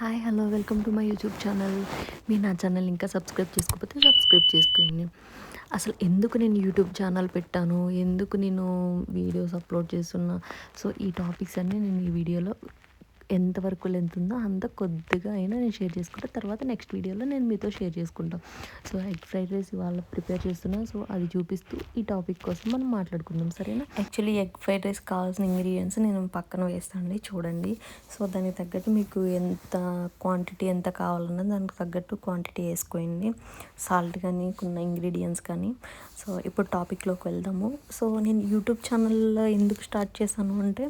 Hi hello welcome to my YouTube channel మీరు నా channel ఇంకా సబ్స్క్రైబ్ చేసుకోకపోతే సబ్స్క్రైబ్ చేసుకోండి. అసలు ఎందుకు నేను యూట్యూబ్ ఛానల్ పెట్టాను? ఎందుకు నేను వీడియోస్ అప్లోడ్ చేస్తున్నా? సో ఈ టాపిక్స్ అన్నీ నేను ఈ వీడియోలో ఎంతవరకు లెంత్ ఉందో అంత కొద్దిగా అయినా నేను షేర్ చేసుకుంటా. తర్వాత నెక్స్ట్ వీడియోలో నేను మీతో షేర్ చేసుకుంటాం. సో ఎగ్ ఫ్రైడ్ రైస్ ఇవాళ ప్రిపేర్ చేస్తున్నా. సో అది చూపిస్తూ ఈ టాపిక్ కోసం మనం మాట్లాడుకుందాం. సరేనా? యాక్చువల్లీ ఎగ్ ఫ్రైడ్ రైస్ కావాల్సిన ఇంగ్రీడియంట్స్ నేను పక్కన వేస్తానండి. చూడండి. సో దానికి తగ్గట్టు మీకు ఎంత క్వాంటిటీ ఎంత కావాలన్నా దానికి తగ్గట్టు క్వాంటిటీ వేసుకోండి. సాల్ట్ కానీ కొన్ని ఇంగ్రీడియంట్స్ కానీ. సో ఇప్పుడు టాపిక్లోకి వెళ్దాము. సో నేను యూట్యూబ్ ఛానల్లో ఎందుకు స్టార్ట్ చేశాను అంటే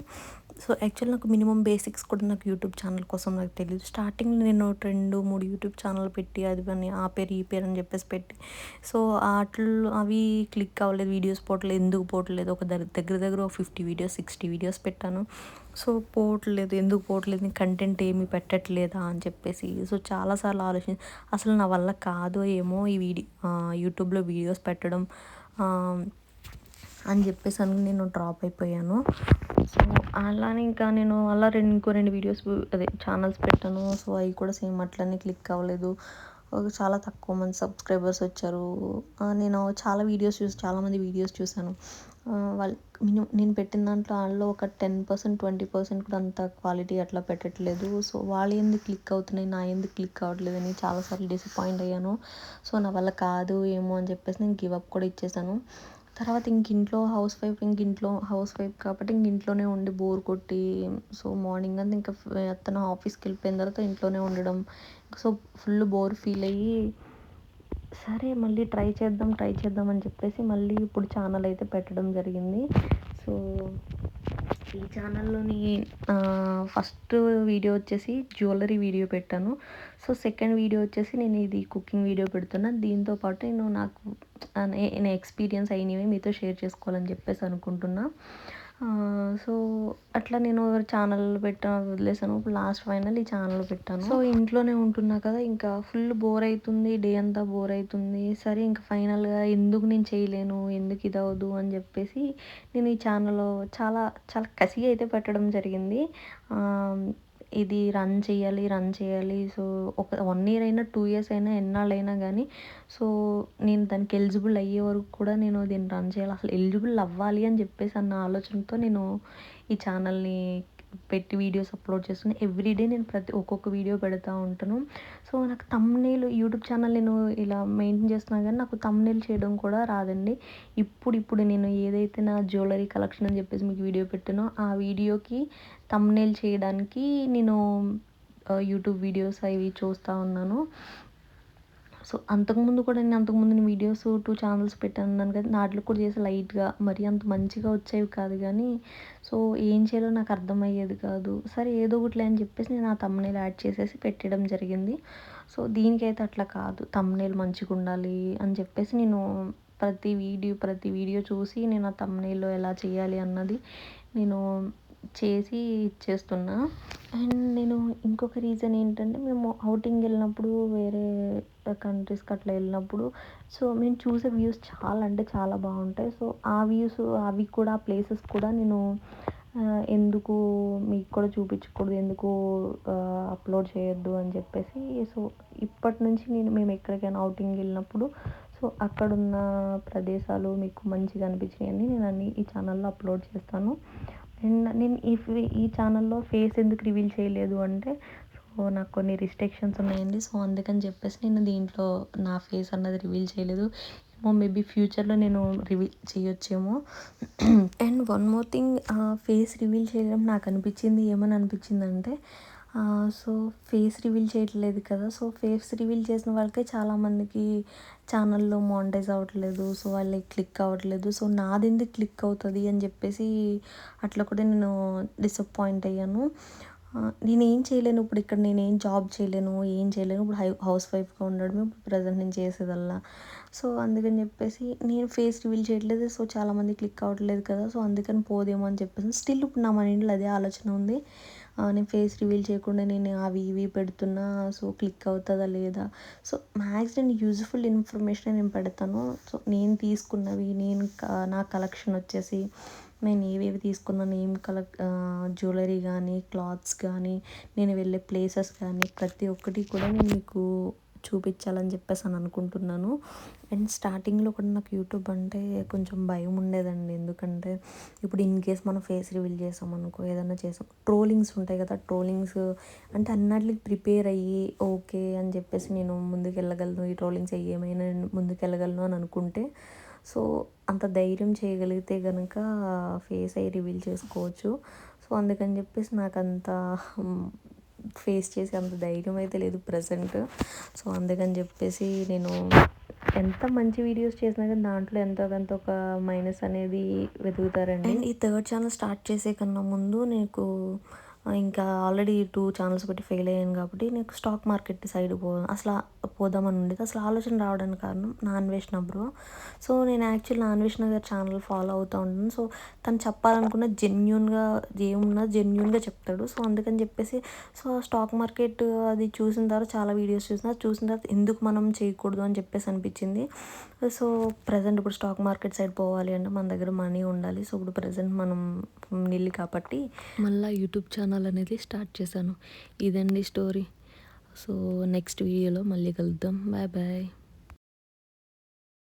సో యాక్చువల్ నాకు మినిమం బేసిక్స్ కూడా నాకు యూట్యూబ్ ఛానల్ కోసం నాకు తెలియదు స్టార్టింగ్ నేను రెండు మూడు యూట్యూబ్ ఛానల్ పెట్టి అది అని ఆ పేరు ఈ పేరు అని చెప్పేసి పెట్టి. సో ఆటలు అవి క్లిక్ అవ్వలేదు వీడియోస్ పోవట్లేదు ఎందుకు పోవట్లేదు? ఒక దగ్గర దగ్గర దగ్గర ఒక ఫిఫ్టీ వీడియోస్ సిక్స్టీ వీడియోస్ పెట్టాను. సో పోవట్లేదు ఎందుకు పోవట్లేదు? కంటెంట్ ఏమి పెట్టట్లేదా? అని చెప్పేసి. సో చాలాసార్లు ఆలోచించి అసలు నా వల్ల కాదు ఏమో ఈ వీడియో యూట్యూబ్లో వీడియోస్ పెట్టడం అని చెప్పేసి అని నేను డ్రాప్ అయిపోయాను. సో అలానే ఇంకా నేను అలా రెండు ఇంకో రెండు వీడియోస్ అదే ఛానల్స్ పెట్టాను. సో అవి కూడా సేమ్ అట్లనే క్లిక్ అవ్వలేదు. చాలా తక్కువ మంది సబ్స్క్రైబర్స్ వచ్చారు. నేను చాలా వీడియోస్ చూసి చాలామంది వీడియోస్ చూశాను వాళ్ళు నేను నేను పెట్టిన దాంట్లో వాళ్ళు ఒక టెన్ పర్సెంట్ ట్వంటీ పర్సెంట్ కూడా అంత క్వాలిటీ అట్లా పెట్టట్లేదు. సో వాళ్ళు ఎందుకు క్లిక్ అవుతున్నాయి నా ఎందుకు క్లిక్ అవ్వట్లేదు అని చాలాసార్లు డిసప్పాయింట్ అయ్యాను. సో నా వల్ల కాదు ఏమో అని చెప్పేసి నేను గివ్ అప్ కూడా ఇచ్చేసాను. తర్వాత ఇంక ఇంట్లో హౌస్ వైఫ్ ఇంక ఇంట్లో హౌస్ వైఫ్ కాబట్టి ఇంక ఇంట్లోనే ఉండి బోర్ కొట్టి సో మార్నింగ్ అంతా ఇంకా అతను ఆఫీస్కి వెళ్ళిపోయిన తర్వాత ఇంట్లోనే ఉండడం. సో ఫుల్ బోర్ ఫీల్ అయ్యి సరే మళ్ళీ ట్రై చేద్దాం ట్రై చేద్దాం అని చెప్పేసి మళ్ళీ ఇప్పుడు ఛానల్ అయితే పెట్టడం జరిగింది. సో ఈ ఛానల్లోని ఫస్ట్ వీడియో వచ్చేసి జ్యువెలరీ వీడియో పెట్టాను. సో సెకండ్ వీడియో వచ్చేసి నేను ఇది కుకింగ్ వీడియో పెడుతున్నాను దీంతో పాటు నేను నాకు నేను ఎక్స్పీరియన్స్ అయినవి మీతో షేర్ చేసుకోవాలని చెప్పేసి అనుకుంటున్నా. సో అట్లా నేను ఛానల్ పెట్టా వదిలేసాను ఇప్పుడు లాస్ట్ ఫైనల్ ఈ ఛానల్ పెట్టాను. సో ఇంట్లోనే ఉంటున్నా కదా ఇంకా ఫుల్ బోర్ అవుతుంది డే అంతా బోర్ అవుతుంది సరే ఇంకా ఫైనల్గా ఎందుకు నేను చేయలేను ఎందుకు ఇది అవ్వదు అని చెప్పేసి నేను ఈ ఛానల్ చాలా చాలా కసిగా అయితే పెట్టడం జరిగింది. ఇది రన్ చేయాలి రన్ చేయాలి. సో ఒక వన్ ఇయర్ అయినా టూ ఇయర్స్ అయినా ఎన్నాళ్ళైనా కానీ సో నేను దానికి ఎలిజిబుల్ అయ్యే వరకు కూడా నేను దీన్ని రన్ చేయాలి. అసలు ఎలిజిబుల్ అవ్వాలి అని చెప్పేసి అన్న ఆలోచనతో నేను ఈ ఛానల్ని పెట్టి వీడియోస్ అప్లోడ్ చేస్తుంది ఎవ్రీడే నేను ప్రతి ఒక్కొక్క వీడియో పెడతా ఉంటాను. సో నాకు తమ్నేల్ యూట్యూబ్ ఛానల్ నేను ఇలా మెయింటైన్ చేస్తున్నా కానీ నాకు తమ్నేల్ చేయడం కూడా రాదండి. ఇప్పుడు ఇప్పుడు నేను ఏదైతే నా జ్యువెలరీ కలెక్షన్ అని చెప్పేసి మీకు వీడియో పెట్టానో ఆ వీడియోకి తమ్నేల్ చేయడానికి నేను యూట్యూబ్ వీడియోస్ అవి చూస్తూ ఉన్నాను. సో అంతకుముందు కూడా నేను అంతకుముందు నేను వీడియోస్ టూ ఛానల్స్ పెట్టాను. దాని కదా వాటిలో కూడా చేసి లైట్గా మరి అంత మంచిగా వచ్చేవి కాదు కానీ సో ఏం చేయాలో నాకు అర్థమయ్యేది కాదు. సరే ఏదో ఒకటిలే అని చెప్పేసి నేను ఆ తమ్నేల్ యాడ్ చేసేసి పెట్టడం జరిగింది. సో దీనికైతే అట్లా కాదు. తమ్నేల్ మంచిగా ఉండాలి అని చెప్పేసి నేను ప్రతి వీడియో ప్రతి వీడియో చూసి నేను ఆ తమ్నేల్లో ఎలా చేయాలి అన్నది నేను చేసి ఇచ్చేస్తున్నా. అండ్ నేను ఇంకొక రీజన్ ఏంటంటే మేము అవుటింగ్ వెళ్ళినప్పుడు వేరే కంట్రీస్కి అట్లా వెళ్ళినప్పుడు సో మేము చూసే వ్యూస్ చాలా అంటే చాలా బాగుంటాయి. సో ఆ వ్యూస్ అవి కూడా ఆ ప్లేసెస్ కూడా నేను ఎందుకు మీకు కూడా చూపించకూడదు ఎందుకు అప్లోడ్ చేయొద్దు అని చెప్పేసి సో ఇప్పటి నుంచి నేను మేము ఎక్కడికైనా అవుటింగ్ వెళ్ళినప్పుడు సో అక్కడున్న ప్రదేశాలు మీకు మంచిగా అనిపించినవన్నీ నేను అన్ని ఈ ఛానల్లో అప్లోడ్ చేస్తాను. అండ్ నేను ఈ ఈ ఛానల్లో ఫేస్ ఎందుకు రివీల్ చేయలేదు అంటే సో నాకు కొన్ని రిస్ట్రిక్షన్స్ ఉన్నాయండి. సో అందుకని చెప్పేసి నేను దీంట్లో నా ఫేస్ అన్నది రివీల్ చేయలేదు. ఏమో మేబీ ఫ్యూచర్లో నేను reveal చేయొచ్చేమో. And one more thing face reveal చేయడం నాకు అనిపించింది. ఏమని అనిపించింది అంటే సో ఫేస్ రివీల్ చేయట్లేదు కదా. సో ఫేస్ రివీల్ చేసిన వాళ్ళకే చాలామందికి ఛానల్లో మానిటైజ్ అవ్వట్లేదు. సో వాళ్ళకి క్లిక్ అవ్వట్లేదు. సో నాది ఎందుకు క్లిక్ అవుతుంది అని చెప్పేసి అట్లా కూడా నేను డిసప్పాయింట్ అయ్యాను. నేను ఏం చేయలేను. ఇప్పుడు ఇక్కడ నేను ఏం జాబ్ చేయలేను. ఏం చేయలేను. ఇప్పుడు హై హౌస్ వైఫ్గా ఉండడమే. ఇప్పుడు ప్రజెంట్ నేను చేసేదల్లా. సో అందుకని చెప్పేసి నేను ఫేస్ రివీల్ చేయట్లేదు. సో చాలామంది క్లిక్ అవ్వట్లేదు కదా. సో అందుకని పోదేమో అని చెప్పేసి. స్టిల్ ఇప్పుడు నా మైండ్లో అదే ఆలోచన ఉంది. నేను ఫేస్ రివీల్ చేయకుండా నేను అవి ఇవి పెడుతున్నా సో క్లిక్ అవుతుందా లేదా? సో మ్యాక్స్ నేను యూజ్ఫుల్ ఇన్ఫర్మేషన్ నేను పెడతాను. సో నేను తీసుకున్నవి నేను నా కలెక్షన్ వచ్చేసి నేను ఏవేవి తీసుకున్నాను ఏం కలెక్ట్ జ్యువెలరీ కానీ క్లాత్స్ కానీ నేను వెళ్ళే ప్లేసెస్ కానీ ప్రతి ఒక్కటి కూడా నేను మీకు చూపించాలని చెప్పేసి అని అనుకుంటున్నాను. అండ్ స్టార్టింగ్లో కూడా నాకు యూట్యూబ్ అంటే కొంచెం భయం ఉండేదండి. ఎందుకంటే ఇప్పుడు ఇన్ కేస్ మనం ఫేస్ రివీల్ చేసాం అనుకో ఏదైనా చేసాం ట్రోలింగ్స్ ఉంటాయి కదా ట్రోలింగ్స్ అంటే అన్నట్లకి ప్రిపేర్ అయ్యి ఓకే అని చెప్పేసి నేను ముందుకు వెళ్ళగలను ఈ ట్రోలింగ్స్ ఏమైనా ముందుకు వెళ్ళగలను అని అనుకుంటే సో అంత ధైర్యం చేయగలిగితే కనుక ఫేస్ అయ్యి రివీల్ చేసుకోవచ్చు. సో అందుకని చెప్పేసి నాకు అంత ఫేస్ చేసే అంత ధైర్యం అయితే లేదు ప్రజెంట్. సో అందుకని చెప్పేసి నేను ఎంత మంచి వీడియోస్ చేసినా కానీ దాంట్లో ఎంతో కొంత ఒక మైనస్ అనేది వెతుకుతారండి. అండ్ ఈ థర్డ్ ఛానల్ స్టార్ట్ చేసే కన్నా ముందు నీకు ఇంకా ఆల్రెడీ టూ ఛానల్స్ పెట్టి ఫెయిల్ అయ్యాను కాబట్టి నేను స్టాక్ మార్కెట్ సైడ్ పో అసలు పోదామని ఉండేది. అసలు ఆలోచన రావడానికి కారణం నాన్ వేసిన బ్రో సో నేను యాక్చువల్ నాన్ వేసిన గారి ఛానల్ ఫాలో అవుతూ ఉంటాను. సో తను చెప్పాలనుకున్న జెన్యున్గా ఏమున్నా జెన్యున్గా చెప్తాడు. సో అందుకని చెప్పేసి సో స్టాక్ మార్కెట్ అది చూసిన తర్వాత చాలా వీడియోస్ చూసిన చూసిన తర్వాత ఎందుకు మనం చేయకూడదు అని చెప్పేసి అనిపించింది. సో ప్రజెంట్ ఇప్పుడు స్టాక్ మార్కెట్ సైడ్ పోవాలి అంటే మన దగ్గర మనీ ఉండాలి. సో ఇప్పుడు ప్రజెంట్ మనం నిల్లి కాబట్టి మళ్ళీ యూట్యూబ్ ఛానల్ ఛానల్ అనేది స్టార్ట్ చేశాను. ఇదండి స్టోరీ. సో నెక్స్ట్ వీడియోలో మళ్ళీ కలుద్దాం. Bye bye.